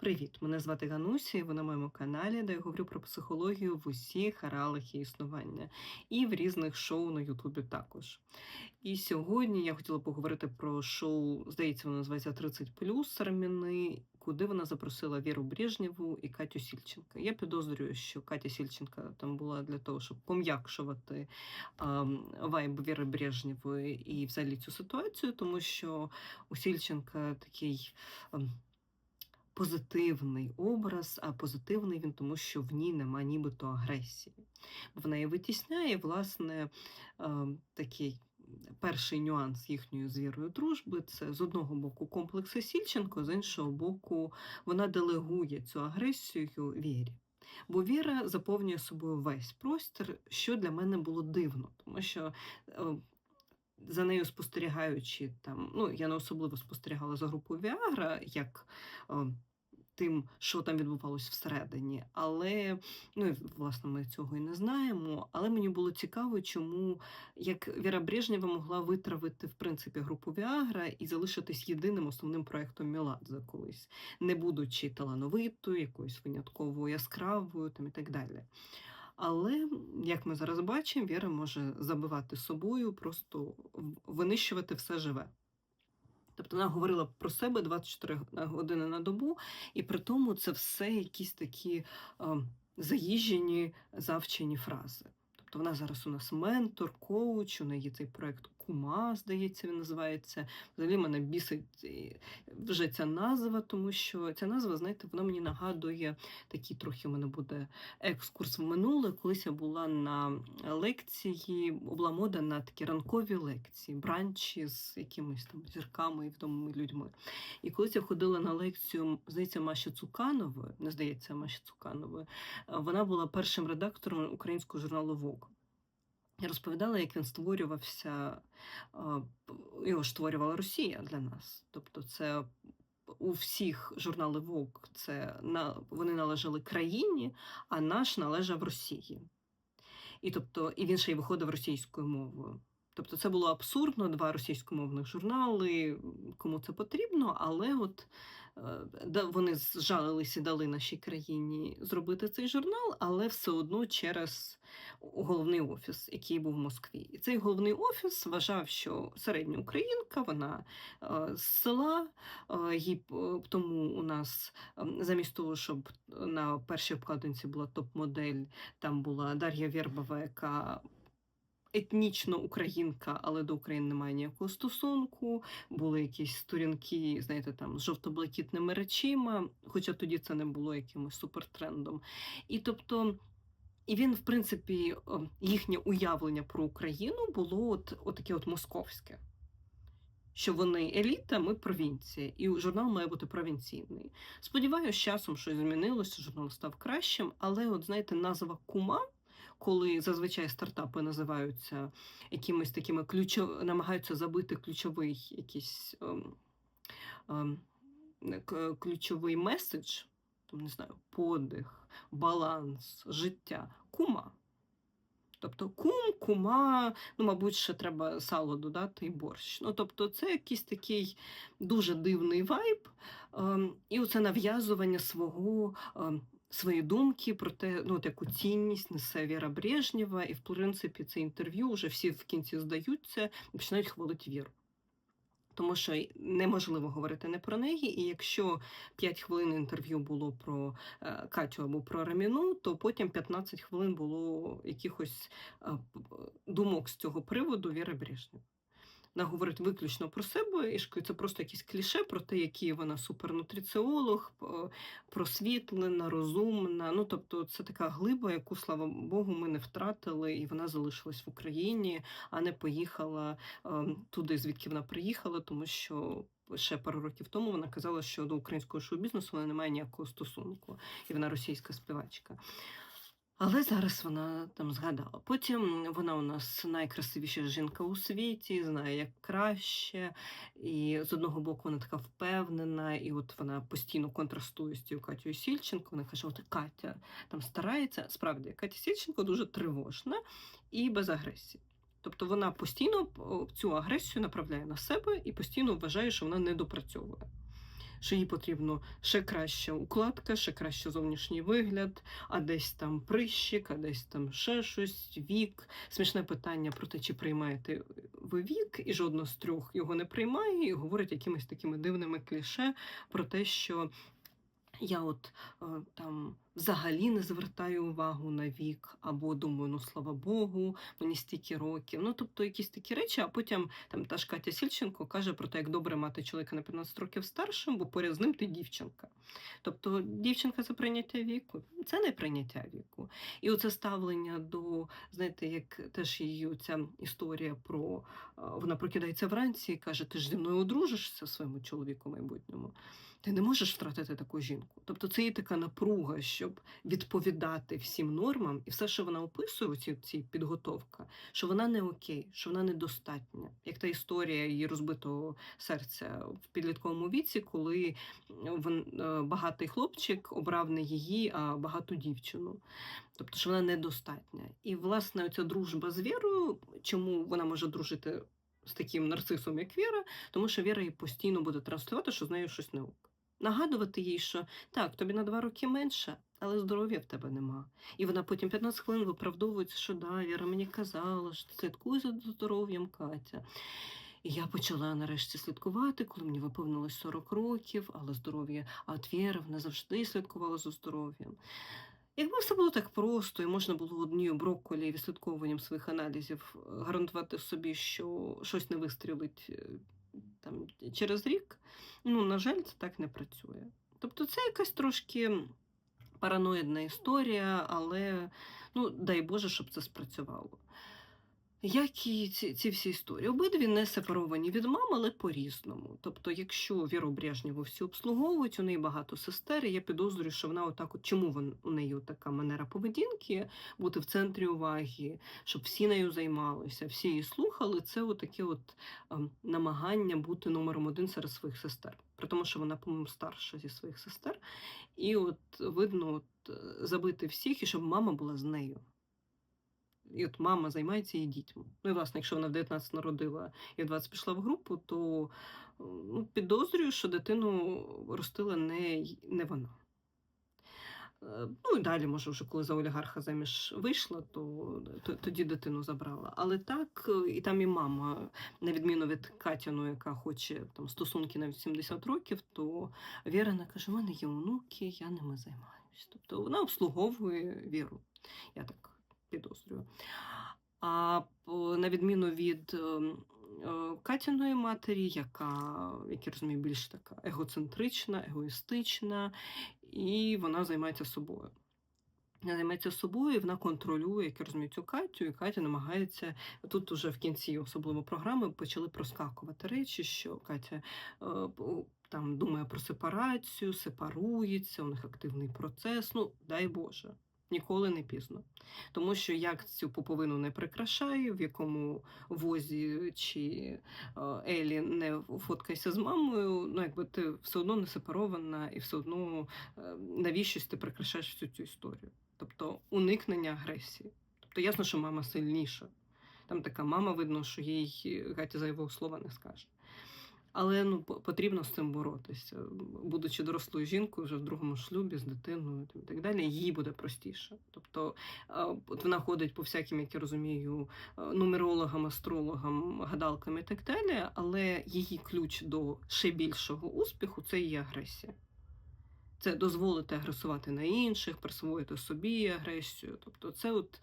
Привіт! Мене звати Ганусі, ви на моєму каналі, де я говорю про психологію в усіх аралах її існування і в різних шоу на Ютубі також. І сьогодні я хотіла поговорити про шоу, здається, воно називається 30 Раміни, куди вона запросила Віру Брежнєву і Катю Сільченка. Я підозрюю, що Катя Сільченка там була для того, щоб пом'якшувати вайб Віри Брежнєвої і взагалі цю ситуацію, тому що у Сільченка такий. ем, позитивний образ, а позитивний він тому, що в ній нема нібито агресії. Вона її витісняє, власне, е, такий. Перший нюанс їхньої з дружби це з одного боку комплекси Сільченко, з іншого боку, вона делегує цю агресію вірі. Бо віра заповнює собою весь простір, що для мене було дивно, тому що е, за нею спостерігаючи там, ну я не особливо спостерігала за групою Віагра, як е, тим, що там відбувалося всередині. Але ну власне ми цього і не знаємо. Але мені було цікаво, чому як Віра Брежнєва могла витравити в принципі групу Віагра і залишитись єдиним основним проектом Міладзе колись, не будучи талановитою, якоюсь винятково яскравою там і так далі. Але, як ми зараз бачимо, Віра може забивати собою, просто винищувати все живе. Тобто вона говорила про себе 24 години на добу, і при тому це все якісь такі е, заїжджені, завчені фрази. Тобто вона зараз у нас ментор, коуч, у неї цей проект Кума, здається, він називається. Взагалі мене бісить е, вже ця назва, тому що ця назва, знаєте, вона мені нагадує такий трохи у мене буде екскурс в минуле. Колись я була на лекції, була мода на такі ранкові лекції, бранчі з якимись там зірками і відомими людьми. І колись я ходила на лекцію, здається, Маші Цуканової, не здається, Маші Цуканової, вона була першим редактором українського журналу Вок. Я розповідала, як він створювався, його створювала Росія для нас. Тобто, це у всіх журнали Вок це вони належали країні, а наш належав Росії. І тобто, і він ще й виходив російською мовою. Тобто це було абсурдно, два російськомовних журнали, кому це потрібно, але от вони зжалилися і дали нашій країні зробити цей журнал, але все одно через головний офіс, який був в Москві. І цей головний офіс вважав, що середня українка, вона е, з села, е, їй тому у нас замість того, щоб на першій обкладинці була топ-модель, там була Дар'я Вєрбова, яка етнічно українка, але до України немає ніякого стосунку. Були якісь сторінки, знаєте, там з жовто-блакітними речима, хоча тоді це не було якимось супертрендом. І тобто. І він, в принципі, їхнє уявлення про Україну було от, от таке от московське. Що вони еліта, ми провінція, і журнал має бути провінційний. Сподіваюся, з часом щось змінилося, журнал став кращим, але, от знаєте, назва кума коли зазвичай стартапи називаються якимись такими ключов... намагаються забити ключовий якийсь ем, ем, ключовий меседж, там, не знаю, подих, баланс, життя, кума. Тобто кум, кума, ну, мабуть, ще треба сало додати і борщ. Ну, Тобто, це якийсь такий дуже дивний вайб, ем, і оце нав'язування свого ем, свої думки про те, ну, яку цінність несе Віра Брежнєва, і в принципі це інтерв'ю вже всі в кінці здаються і починають хвалити віру. Тому що неможливо говорити не про неї, і якщо 5 хвилин інтерв'ю було про е, Катю або про Раміну, то потім 15 хвилин було якихось е, думок з цього приводу Віри Брежнєва. Вона говорить виключно про себе, і це просто якісь кліше про те, який вона супернутриціолог, просвітлена, розумна. Ну тобто, це така глиба, яку, слава Богу, ми не втратили, і вона залишилась в Україні, а не поїхала ем, туди, звідки вона приїхала, тому що. Ще пару років тому вона казала, що до українського шоу-бізнесу вона не має ніякого стосунку, і вона російська співачка. Але зараз вона там згадала. Потім вона у нас найкрасивіша жінка у світі, знає як краще. І з одного боку вона така впевнена, і от вона постійно контрастує з тією Катю Сільченко. Вона каже: От Катя там старається. Справді, Катя Сільченко дуже тривожна і без агресії. Тобто вона постійно цю агресію направляє на себе і постійно вважає, що вона не допрацьовує. Що їй потрібно ще краща укладка, ще краще зовнішній вигляд, а десь там прищик, а десь там ще щось, вік. Смішне питання про те, чи приймаєте ви вік, і жодна з трьох його не приймає, і говорить якимись такими дивними кліше про те, що я от е, там взагалі не звертаю увагу на вік, або думаю, ну слава Богу, мені стільки років. Ну, тобто якісь такі речі, а потім там та ж Катя Сільченко каже про те, як добре мати чоловіка на 15 років старшим, бо поряд з ним ти дівчинка. Тобто дівчинка це прийняття віку, це не прийняття віку. І оце ставлення до, знаєте, як теж її оця історія про е, вона прокидається вранці і каже: Ти ж зі мною одружишся своєму чоловіку майбутньому. Ти не можеш втратити таку жінку. Тобто це є така напруга, щоб відповідати всім нормам, і все, що вона описує, ці, ці підготовка, що вона не окей, що вона недостатня. Як та історія її розбитого серця в підлітковому віці, коли вон- е, багатий хлопчик обрав не її, а багату дівчину. Тобто, що вона недостатня. І, власне, оця дружба з Вірою, чому вона може дружити з таким нарцисом, як Віра, тому що Віра їй постійно буде транслювати, що з нею щось не ок. Нагадувати їй, що так, тобі на два роки менше, але здоров'я в тебе нема. І вона потім 15 хвилин виправдовується, що да, Віра мені казала, що слідкуй за здоров'ям Катя. І я почала нарешті слідкувати, коли мені виповнилось 40 років, але здоров'я, а от Віра вона завжди слідкувала за здоров'ям. Якби все було так просто, і можна було однією брокколі і відслідковуванням своїх аналізів гарантувати собі, що щось не вистрілить е, там, через рік, ну, на жаль, це так не працює. Тобто це якась трошки параноїдна історія, але ну, дай Боже, щоб це спрацювало. Як і ці, ці всі історії. Обидві не сепаровані від мам, але по-різному. Тобто, якщо Віру Брежнєву всі обслуговують, у неї багато сестер, і я підозрюю, що вона отак, от чому вон, у неї така манера поведінки, бути в центрі уваги, щоб всі нею займалися, всі її слухали, це отаке от ем, намагання бути номером один серед своїх сестер. При тому, що вона, по-моєму, старша зі своїх сестер. І от видно, от, е, забити всіх, і щоб мама була з нею. І от мама займається її дітьми. Ну і власне, якщо вона в 19 народила і в 20 пішла в групу, то ну, підозрюю, що дитину ростила не, не вона. Е, Ну і далі, може, вже коли за олігарха заміж вийшла, то, то тоді дитину забрала. Але так, е, і там і мама, на відміну від Катяну, яка хоче там стосунки навіть 70 років, то Вірина каже: у мене є онуки, я ними займаюсь. Тобто вона обслуговує віру. Я так підозрюю. А на відміну від ем, е, Катяної матері, яка, як я розумію, більш така егоцентрична, егоїстична, і вона займається собою. Вона займається собою, і вона контролює, як я розумію, цю Катю, і Катя намагається тут уже в кінці, особливо програми, почали проскакувати речі, що Катя е, там думає про сепарацію, сепарується, у них активний процес. Ну, дай Боже, ніколи не пізно. Тому що як цю пуповину не прикрашає, в якому возі чи е, Елі не фоткайся з мамою, ну якби ти все одно не сепарована, і все одно е, навіщось ти прикрашаєш всю цю історію. Тобто уникнення агресії. Тобто ясно, що мама сильніша. Там така мама, видно, що їй Катя зайвого слова не скаже. Але ну, потрібно з цим боротися. Будучи дорослою жінкою, вже в другому шлюбі з дитиною і так далі, їй буде простіше. Тобто, е, от вона ходить по всяким, як я розумію, е, нумерологам, астрологам, гадалкам і так далі, але її ключ до ще більшого успіху це її агресія. Це дозволити агресувати на інших, присвоїти собі агресію. Тобто, це от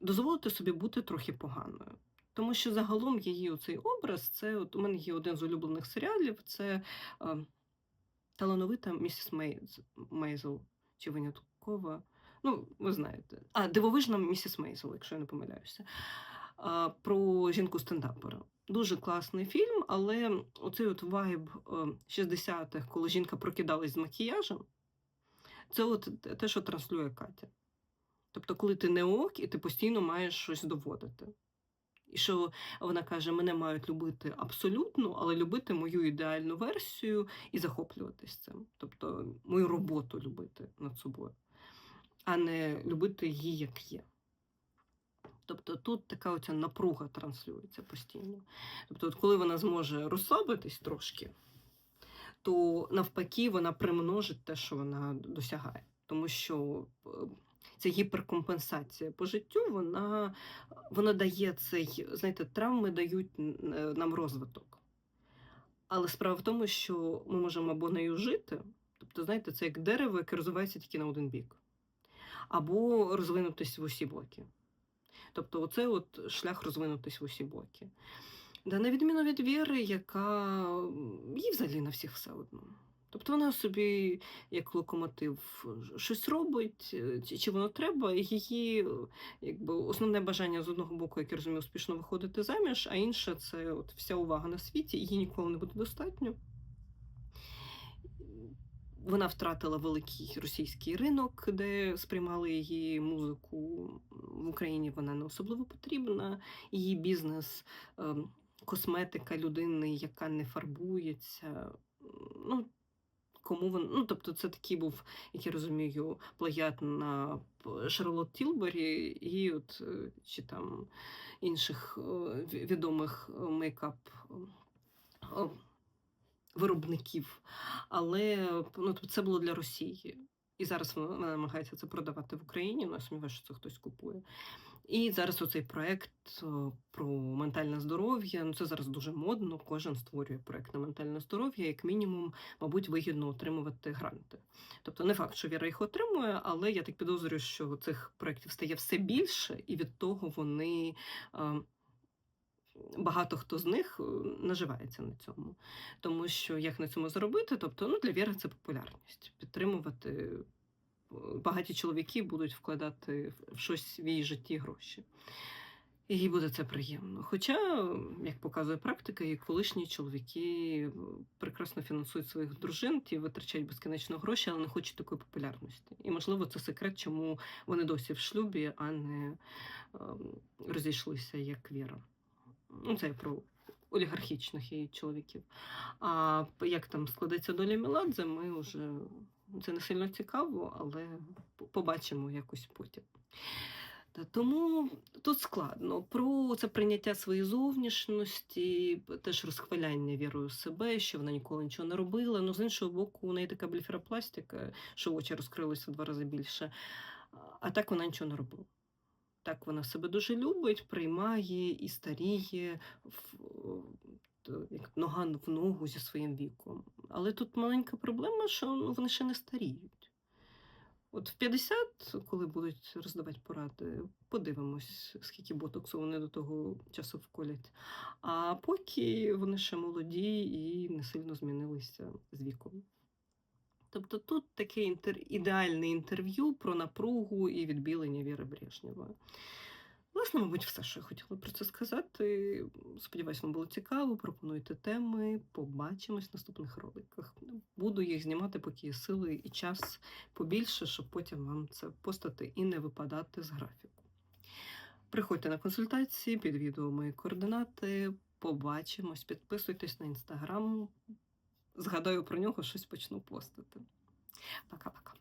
дозволити собі бути трохи поганою. Тому що загалом її оцей образ, це от у мене є один з улюблених серіалів, це е, талановита місіс Мейз, Мейзел чи виняткова. Ну, ви знаєте. А, дивовижна місіс Мейзел, якщо я не помиляюся. А, про жінку стендапера. Дуже класний фільм, але оцей от вайб е, 60-х, коли жінка прокидалась з макіяжем, це от те, що транслює Катя. Тобто, коли ти не ок, і ти постійно маєш щось доводити. І що вона каже: мене мають любити абсолютно, але любити мою ідеальну версію і захоплюватись цим. Тобто мою роботу любити над собою, а не любити її як є. Тобто тут така оця напруга транслюється постійно. Тобто, от коли вона зможе розслабитись трошки, то навпаки вона примножить те, що вона досягає. Тому що е, ця гіперкомпенсація по життю, вона, вона дає цей, знаєте, травми дають е, нам розвиток. Але справа в тому, що ми можемо або нею жити, тобто, знаєте, це як дерево, яке розвивається тільки на один бік, або розвинутись в усі боки. Тобто, оце от шлях розвинутись в усі боки. Да, на відміну від віри, яка їй взагалі на всіх все одно. Тобто вона собі, як локомотив, щось робить, е, чи, воно треба, і її е, якби, основне бажання з одного боку, як я розумію, успішно виходити заміж, а інше це от вся увага на світі, їй ніколи не буде достатньо. Вона втратила великий російський ринок, де сприймали її музику. В Україні вона не особливо потрібна. Її бізнес, ем, косметика людини, яка не фарбується. Ну, кому він, ну, тобто, це такий був, як я розумію, плагіат на Шарлот Тілбері і от, е, чи там інших е, відомих е, мейкап виробників. Але ну, тобто це було для Росії. І зараз вона намагається це продавати в Україні. Ну, я сумніваюся, що це хтось купує. І зараз оцей проект про ментальне здоров'я. Ну це зараз дуже модно. Кожен створює проект на ментальне здоров'я, як мінімум, мабуть, вигідно отримувати гранти. Тобто, не факт, що Віра їх отримує, але я так підозрюю, що цих проєктів стає все більше, і від того вони. Багато хто з них е, наживається на цьому, тому що як на цьому заробити? Тобто, ну для Віри це популярність. Підтримувати е, багаті чоловіки будуть вкладати в щось в її житті гроші. І їй буде це приємно. Хоча, як показує практика, і колишні чоловіки е, прекрасно фінансують своїх дружин, ті витрачають безкінечно гроші, але не хочуть такої популярності. І, можливо, це секрет, чому вони досі в шлюбі, а не ем, розійшлися як віра. Ну, це я про олігархічних її чоловіків. А як там складеться доля Міладзе, ми вже це не сильно цікаво, але побачимо якось потім. Тому тут складно. Про це прийняття своєї зовнішності, теж розхваляння вірою в себе, що вона ніколи нічого не робила. Ну, з іншого боку, у неї така блефаропластика, що очі розкрилися в два рази більше. А так вона нічого не робила. Так вона себе дуже любить, приймає і старіє як нога в ногу зі своїм віком. Але тут маленька проблема, що ну, вони ще не старіють. От в 50, коли будуть роздавати поради, подивимось, скільки ботоксу вони до того часу вколять. А поки вони ще молоді і не сильно змінилися з віком. Тобто тут таке інтер... ідеальне інтерв'ю про напругу і відбілення Віри Брежнєва. Власне, мабуть, все, що я хотіла про це сказати. Сподіваюсь, вам було цікаво. Пропонуйте теми. Побачимось в наступних роликах. Буду їх знімати, поки є сили і час побільше, щоб потім вам це постати і не випадати з графіку. Приходьте на консультації, під відео мої координати. Побачимось, підписуйтесь на інстаграм. Згадаю про нього, щось почну постити. Пока-пока.